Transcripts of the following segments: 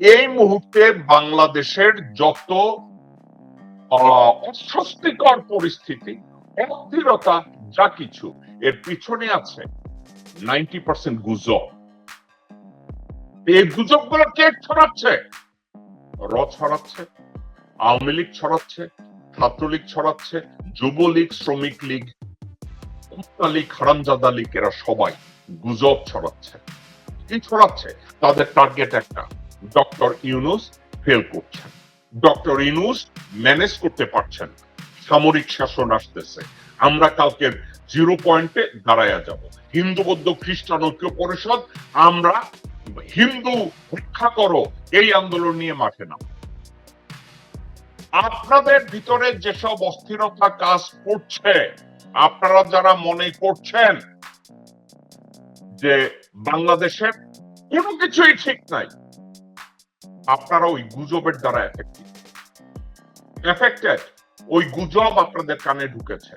এই মুহূর্তে বাংলাদেশের যত অস্বস্তিকর পরিস্থিতি, অস্থিরতা যা কিছু, এর পিছনে আছে নাইনটি পার্সেন্ট গুজব। এই গুজবগুলো কে ছড়াচ্ছে? র ছড়াচ্ছে, আওয়ামী লীগ ছড়াচ্ছে, ছাত্রলীগ ছড়াচ্ছে, যুবলীগ, শ্রমিক লীগ কুত্তা লীগ, হারামজাদা লীগ, এরা সবাই গুজব ছড়াচ্ছে। কি ছড়াচ্ছে? তাদের টার্গেট একটা। ডক্টর ইউনুস ফেল করছেন। ডক্টর ইউনুস ম্যানেজ করতে পারছেন সামরিক শাসন আসতেছে। আমরা কালকে জিরো পয়েন্টে দাঁড়ায়া যাব। হিন্দু, বৌদ্ধ, খ্রিস্টান ঐক্য পরিষদ আমরা হিন্দু রক্ষা করো, এই আন্দোলন নিয়ে মাঠে নাম আপনাদের ভিতরে যেসব অস্থিরতা কাজ করছে, আপনারা যারা মনে করছেন যে বাংলাদেশের কোনো কিছুই ঠিক নাই আপনারা ওই গুজবের দ্বারা এফেক্টেড ওই গুজব আপনাদের কানে ঢুকেছে।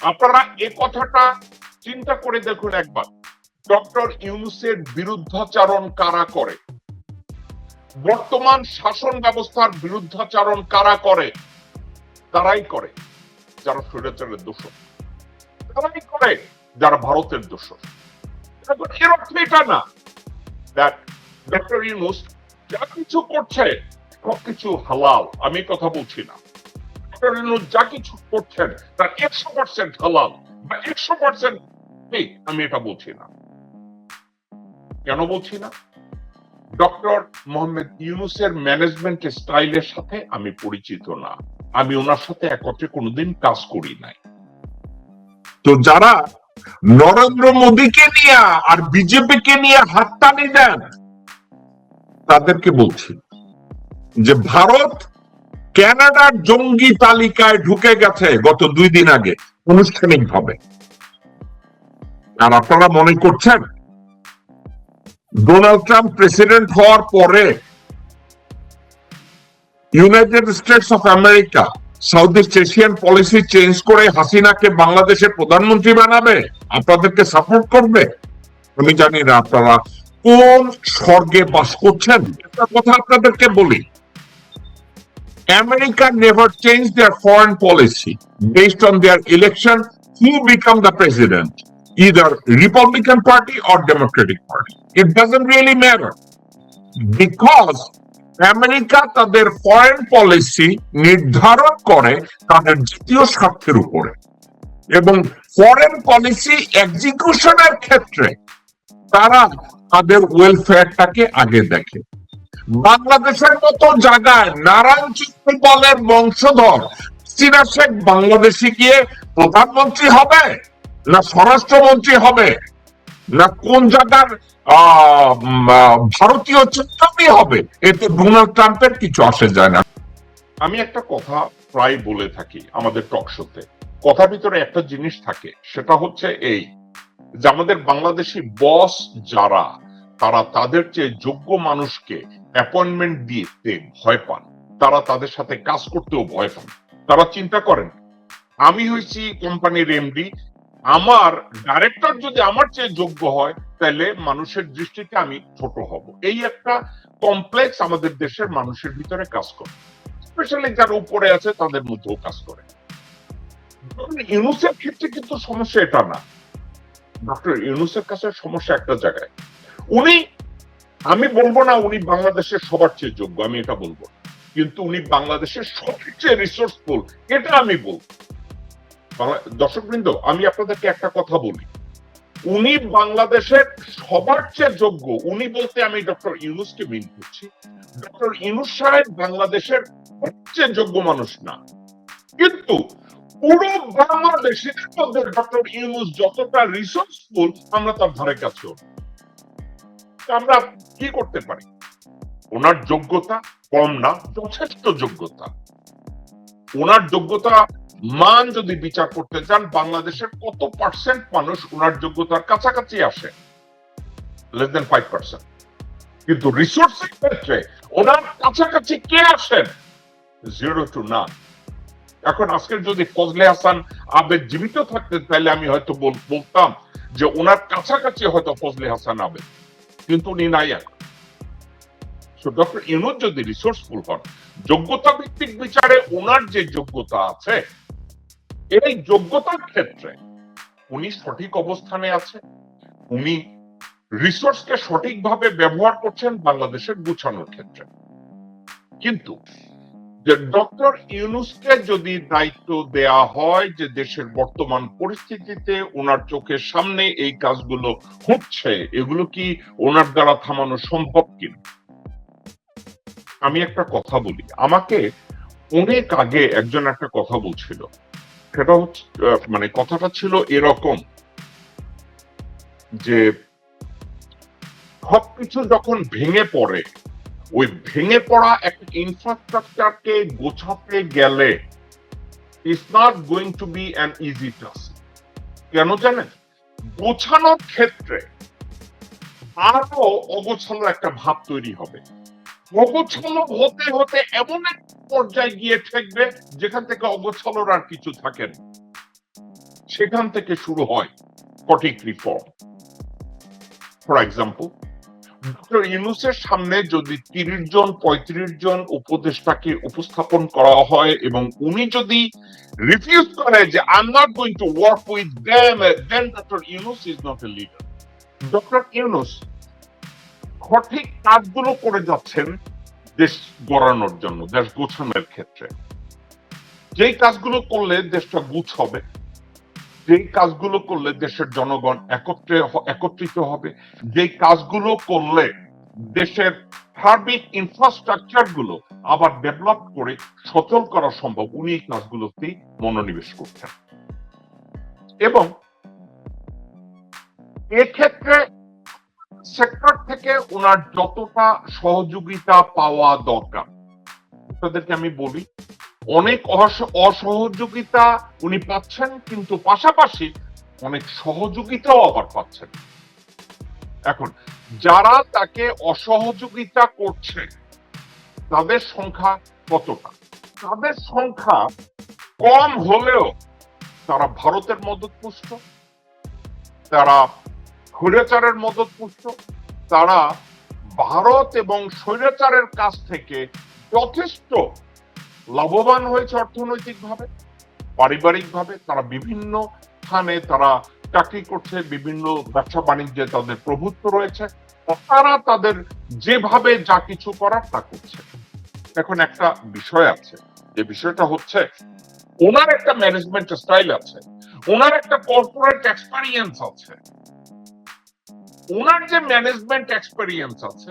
আপনারা এ কথাটা চিন্তা করে দেখুন একবার। ডক্টর ইউনুসের বিরুদ্ধাচারণ কারা করে? বর্তমান শাসন ব্যবস্থার বিরুদ্ধাচারণ কারা করে? তারাই করে, যারা স্বৈরাচারের দোষর। তারাই করে, যারা ভারতের এখন এর অর্থ এটা না। দ্যাট ডক্টর ইউনুস যা কিছু করছে, সবকিছু হালাল। আমি কথা বলছি না। যা কিছু করছেন, তার একশো পার্সেন্ট হালাল। বা একশো পার্সেন্ট আমি এটা বলছি না। কেন বলছি না? ডক্টর মোহাম্মদ ইউনুসের ম্যানেজমেন্ট স্টাইলের সাথে আমি পরিচিত না। আমি ওনার সাথে একত্রে কোনোদিন কাজ করি নাই। তো যারা নরেন্দ্র মোদীকে নিয়ে আর বিজেপিকে নিয়ে হাততালি দেন তাদেরকে বলছি যে ভারত ক্যানাডার জঙ্গি তালিকায় ঢুকে গেছে গত দুই দিন আগে আনুষ্ঠানিক ভাবে আর আপনারা মনে করছেন? ডোনাল্ড ট্রাম্প প্রেসিডেন্ট হওয়ার পরে United States of America South East Asian policy change করে হাসিনাকে বাংলাদেশের প্রধানমন্ত্রী বানাবে? আপনাদেরকে সাপোর্ট করবে? আমি জানি না আপনারা কোন স্বর্গে বাস করছেন? একটা কথা আপনাদেরকে বলি। America never change their foreign policy based on their election who become the president? Either republican party or democratic party. It doesn't really matter. Because America তাদের ফরেন পলিসি নির্ধারণ করে তাদের জাতীয় স্বার্থের উপরে। এবং ফরেন পলিসি এক্সিকিউশনের ক্ষেত্রে তারা তাদের ওয়েলফেয়ারটাকে আগে দেখে। বাংলাদেশের মতো জায়গায় নারায়ণ চিত্রপালের বংশধর সিরা শেখ বাংলাদেশে গিয়ে প্রধানমন্ত্রী হবে? না স্বরাষ্ট্রমন্ত্রী হবে? না কোন জায়গার ভারতীয় চিন্তামী হবে? এতে ডোনাল্ড ট্রাম্পের কিছু আসে যায় না। আমি একটা কথা প্রায় বলে থাকি আমাদের টক শোতে। কথার ভিতরে একটা জিনিস থাকে, সেটা হচ্ছে এই যে আমাদের বাংলাদেশি বস যারা, তারা তাদের চেয়ে যোগ্য মানুষকে অ্যাপয়েন্টমেন্ট দিতে ভয় পান। তারা তাদের সাথে কাজ করতেও ভয় পান। তারা চিন্তা করেন, আমি হয়েছি কোম্পানির এমডি আমার ডাইরেক্টর যদি আমার চেয়ে যোগ্য হয়, তাহলে মানুষের দৃষ্টিতে আমি ছোট হব। এই একটা কমপ্লেক্স আমাদের দেশের মানুষের ভিতরে কাজ করে। স্পেশালি যারা উপরে আছে, তাদের মধ্যেও কাজ করে। ইউনুসের ক্ষেত্রে কিন্তু সমস্যা এটা না। ডক্টর ইউনুসের কাছে সমস্যা একটা জায়গায়। উনি, আমি বলব না উনি বাংলাদেশের সবার চেয়ে যোগ্য, আমি এটা বলব। কিন্তু উনি বাংলাদেশের সবচেয়ে রিসোর্সফুল এটা আমি বলব। দর্শক বৃন্দ আমি আপনাদেরকে একটা কথা বলি। উনি বাংলাদেশের সবার চেয়ে যোগ্য, উনি বলতে আমি ডক্টর ইউনুসকে মিন করছি। ডক্টর ইউনুস সাহেব বাংলাদেশের সবচেয়ে যোগ্য মানুষ না। কিন্তু পুরো বাংলাদেশের মধ্যে ডক্টর ইউনুস যতটা রিসোর্সফুল আমরা তার ধারে কাছেও আমরা কি করতে পারি? ওনার যোগ্যতা কম না, যথেষ্ট যোগ্যতা। ওনার যোগ্যতা মান যদি বিচার করতে চান, বাংলাদেশের কত পার্সেন্ট মানুষ ওনার যোগ্যতার কাছাকাছি আসে? লেস দেন ফাইভ পার্সেন্ট কিন্তু রিসোর্সের ক্ষেত্রে ওনার কাছাকাছি কে আসেন? জিরো টু না এখন আজকের যদি ফজলে হাসান আবেদ জীবিত থাকতেন, তাহলে আমি হয়তো বলতাম যে ওনার কাছাকাছি হয়তো ফজলে হাসান আবেদ, কিন্তু উনি নাই ডক্টর ইউনুস যদি রিসোর্সফুল হন যোগ্যতা ভিত্তিক বিচারে ওনার যে যোগ্যতা আছে, এই যোগ্যতার ক্ষেত্রে উনি সঠিক অবস্থানে আছে, উনি রিসোর্সকে সঠিকভাবে ব্যবহার করছেন বাংলাদেশের গুছানোর ক্ষেত্রে। কিন্তু যে ডক্টর ইউনুসকে যদি দায়িত্ব দেয়া হয় যে দেশের বর্তমান পরিস্থিতিতে ওনার চোখের সামনে এই কাজগুলো হচ্ছে, এগুলো কি ওনার দ্বারা থামানো সম্ভব কিনা? আমি একটা কথা বলি। আমাকে অনেক আগে একজন একটা কথা বলছিল। সেটা হচ্ছে মানে কথাটা ছিল এরকম যে সবকিছু যখন ভেঙে পড়ে ওই ভেঙে পড়া একটা ইনফ্রাস্ট্রাকচারকে গোছাতে গেলে it's not going to be an easy task কেন জানেন? গোছানোর ক্ষেত্রে আরও অগোছালো একটা ভাব তৈরি হবে। অগোছালো হতে হতে এমন এক পর্যায়ে গিয়ে ঠেকবে যেখান থেকে অগোছালোর আর কিছু থাকে না। সেখান থেকে শুরু হয় সঠিক রিফর্ম ফর এক্সাম্পল ইউনুসের সামনে যদি তিরিশ জন, পঁয়ত্রিশ জন উপদেষ্টাকে উপস্থাপন করা হয় এবং উনি যদি রিফিউজ করে যে I am not going to work with them then doctor Yunus is not a leader doctor Yunus সঠিক কাজগুলো করে যাচ্ছেন দেশ গড়ানোর জন্য, দেশ গোছানোর ক্ষেত্রে। যেই কাজগুলো করলে দেশটা গুছ হবে। যেই কাজগুলো করলে দেশের জনগণ একত্রে একত্রিত হবে, যেই কাজগুলো করলে দেশের সার্বিক ইনফ্রাস্ট্রাকচারগুলো আবার ডেভেলপ করে সচল করা সম্ভব, উনি এই কাজগুলোতেই মনোনিবেশ করছেন। এবং এক্ষেত্রে সেক্টর থেকে ওনার যতটা সহযোগিতা পাওয়া দরকার, আপনাদেরকে আমি বলি অনেক অস- অসহযোগিতা উনি পাচ্ছেন, কিন্তু পাশাপাশি অনেক সহযোগিতাও আবার পাচ্ছেন। এখন, যারা তাকে অসহযোগিতা করছে, তাদের সংখ্যা কতটা? তাদের সংখ্যা কম হলেও তারা ভারতের মদত পুষ্ট তারা স্বৈরাচারের মদত পুষ্ট তারা ভারত এবং স্বৈরাচারের কাছ থেকে যথেষ্ট লাভবান হয়েছে অর্থনৈতিকভাবে, পারিবারিকভাবে, তারা বিভিন্ন স্থানে তারা চাকরি করছে, বিভিন্ন ব্যবসা বাণিজ্যে তাদের প্রভুত্ব রয়েছে তারা তাদের যেভাবে যা কিছু করার তা করছে। এখন একটা বিষয় আছে, যে বিষয়টা হচ্ছে, ওনার একটা ম্যানেজমেন্ট স্টাইল আছে, ওনার একটা কর্পোরেট এক্সপেরিয়েন্স আছে। ওনার যে ম্যানেজমেন্ট এক্সপেরিয়েন্স আছে,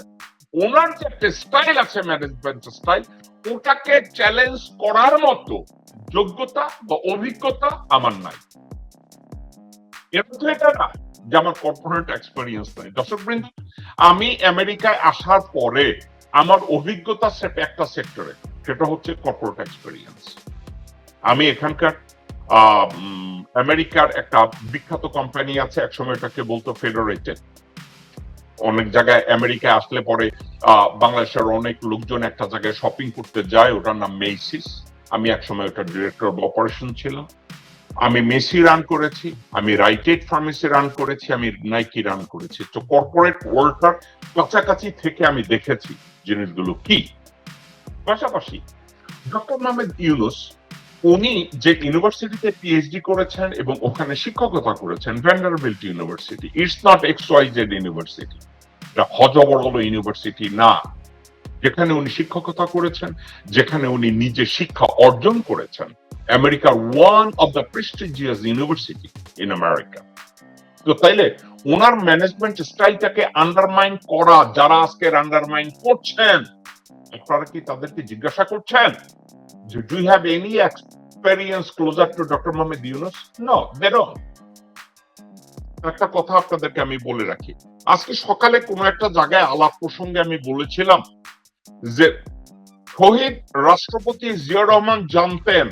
ওনার যে একটা স্টাইল আছে ম্যানেজমেন্ট স্টাইল ওটাকে চ্যালেঞ্জ করার মতো যোগ্যতা বা অভিজ্ঞতা আমার নাই। এটা না কর্পোরেট এক্সপেরিয়েন্স নাই। দর্শক বৃন্দ, আমি আমেরিকায় আসার পরে আমার অভিজ্ঞতা সেট একটা সেক্টরে সেটা হচ্ছে কর্পোরেট এক্সপেরিয়েন্স আমি এখানকার আমেরিকার একটা বিখ্যাত কোম্পানি আছে, একসময় এটাকে বলতো ফেডারেটেড অনেক জায়গায় আমেরিকায় আসলে পরে বাংলাদেশের অনেক লোকজন একটা জায়গায় শপিং করতে যায়, ওটার নাম মেসিস আমি একসময় ওটার ডিরেক্টর অফ অপারেশন ছিলাম। আমি মেসি রান করেছি, আমি রাইটেড ফার্মেসি রান করেছি, আমি নাইকি রান করেছি। তো কর্পোরেট ওয়ার্ল্ডটার কাছাকাছি থেকে আমি দেখেছি জিনিসগুলো কি? পাশাপাশি ডক্টর মোহাম্মদ ইউনুস উনি যে ইউনিভার্সিটিতে পিএইচডি করেছেন এবং ওখানে শিক্ষকতা করেছেন Vanderbilt university it's not X Y Z university হজবরল university না। যেখানে উনি শিক্ষকতা করেছেন, যেখানে উনি নিজে শিক্ষা অর্জন করেছেন আমেরিকার one of the prestigious university in America তো তাইলে ওনার ম্যানেজমেন্ট স্টাইলটাকে আন্ডারমাইন করা, যারা আজকে আন্ডারমাইন করছেন, আপনারা কি তাদেরকে জিজ্ঞাসা করছেন? যে do have any experience closer to doctor Mohammad Yunus no they don't একটা কথা আপনাদেরকে আমি বলে রাখি। আজকে সকালে কোনো একটা জায়গায় আলাপ প্রসঙ্গে আমি বলেছিলাম যে শহীদ রাষ্ট্রপতি জিয়া রহমান জানতেন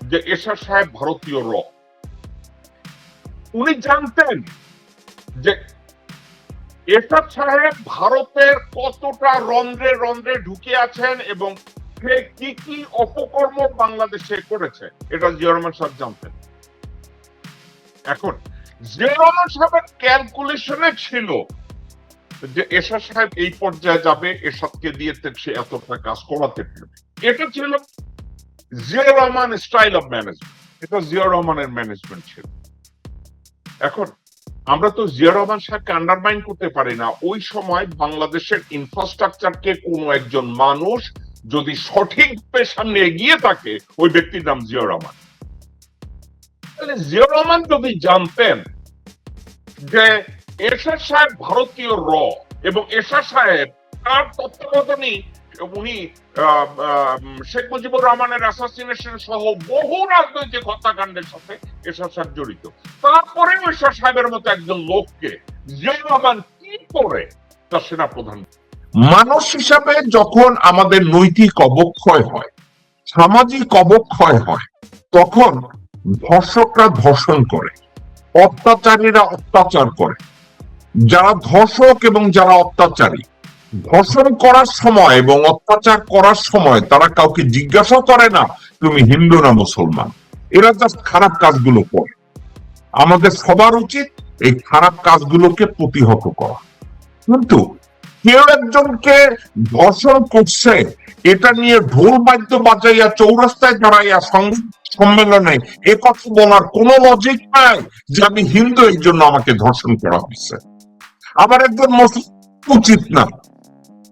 যে এরশাদ সাহেব ভারতীয় র। উনি জানতেন যে এরশাদ সাহেব ভারতের কতটা রন্ধ্রে রন্ধ্রে ঢুকে আছেন এবং সে কি কি অপকর্ম বাংলাদেশে করেছে? এটা জিয়া রহমান সাহেব জানতেন। এখন জিয়া রহমান সাহেবের ক্যালকুলেশনে ছিল যে এরশাদ সাহেব এই পর্যায়ে যাবে, এরশাদকে দিয়ে সে এতটা কাজ করাতে পারবে। এটা ছিল Zia Rahman style of management এটা জিয়া রহমানের ম্যানেজমেন্ট ছিল। এখন, আমরা তো জিয়া রহমান সাহেবকে আন্ডারমাইন করতে পারি না। ওই সময় বাংলাদেশের ইনফ্রাস্ট্রাকচারকে কোনো একজন মানুষ যদি সঠিক সামনে এগিয়ে থাকে, ওই ব্যক্তির নাম জিয়া রহমান। তাহলে জিয়া রহমান যদি জানতেন যে এরশাদ সাহেব ভারতীয় র এবং এরশাদ সাহেব তার তত্ত্বাবধানেই উনি শেখ মুজিবুর রহমানের অ্যাসাসিনেশন সহ বহু রাজনৈতিক হত্যাকাণ্ডের সাথে এরশাদ সাহেব জড়িত। তারপরে এরশাদ সাহেবের মতো একজন লোককে জিয়া রহমান কি করে তার সেনা প্রধান মানুষ হিসাবে যখন আমাদের নৈতিক অবক্ষয় হয়, সামাজিক অবক্ষয় হয়, তখন ধর্ষকরা ধর্ষণ করে, অত্যাচারীরা অত্যাচার করে। যারা ধর্ষক এবং যারা অত্যাচারী, ধর্ষণ করার সময় এবং অত্যাচার করার সময় তারা কাউকে জিজ্ঞাসা করে না, তুমি হিন্দু না মুসলমান? এরা জাস্ট খারাপ কাজগুলো করে। আমাদের সবার উচিত এই খারাপ কাজগুলোকে প্রতিহত করা। কিন্তু কেউ একজনকে ধর্ষণ করছে, এটা নিয়ে ঢোল বাদ্য বাজাইয়া চৌরাস্তায় দাঁড়াইয়া সম্মেলনে এ কথা বলার কোন লজিক নাই যে আমি হিন্দু, এই জন্য আমাকে ধর্ষণ করা হয়েছে। আবার একজন মুসলিম উচিত না,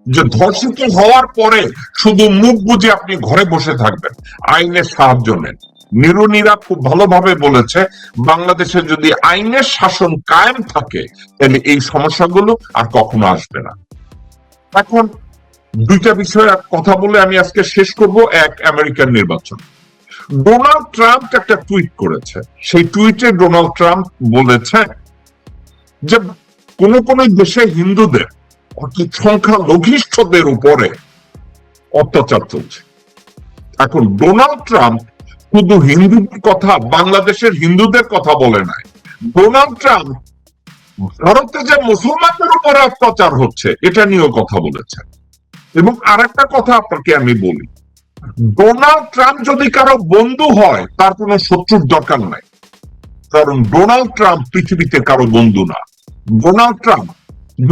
যে ধর্ষিত হওয়ার পরে শুধু মুখ বুঝে আপনি ঘরে বসে থাকবেন, আইনের সাহায্য নেন। নিরুনিরা খুব ভালোভাবে বলেছে, বাংলাদেশে যদি আইনের শাসন কায়েম থাকে, তাহলে এই সমস্যাগুলো আর কখনো আসবে না। এখন দুইটা বিষয়ে কথা বলে আমি আজকে শেষ করব এক আমেরিকান নির্বাচন। ডোনাল্ড ট্রাম্প একটা টুইট করেছে। সেই টুইটে ডোনাল্ড ট্রাম্প বলেছে যে কোন কোন দেশে হিন্দুদের অর্থাৎ সংখ্যা উপরে অত্যাচার চলছে। এখন ডোনাল্ড ট্রাম্প শুধু হিন্দুদের কথা, বাংলাদেশের হিন্দুদের কথা বলে নাই। ডোনাল্ড ট্রাম্প ভারতে যে মুসলমানদের উপরে অত্যাচার হচ্ছে, এটা নিয়েও কথা বলেছেন। এবং আরেকটা কথা আপনাকে আমি বলি, ডোনাল্ড ট্রাম্প যদি কারও বন্ধু হয়, তার কোনো শত্রুর দরকার নাই। কারণ ডোনাল্ড ট্রাম্প পৃথিবীতে কারও বন্ধু না। ডোনাল্ড ট্রাম্প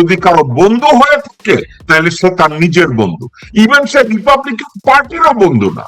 যদি কারও বন্ধু হয়ে থাকে, তাহলে সে তার নিজের বন্ধু। ইভেন সে রিপাবলিকান পার্টিরও বন্ধু না।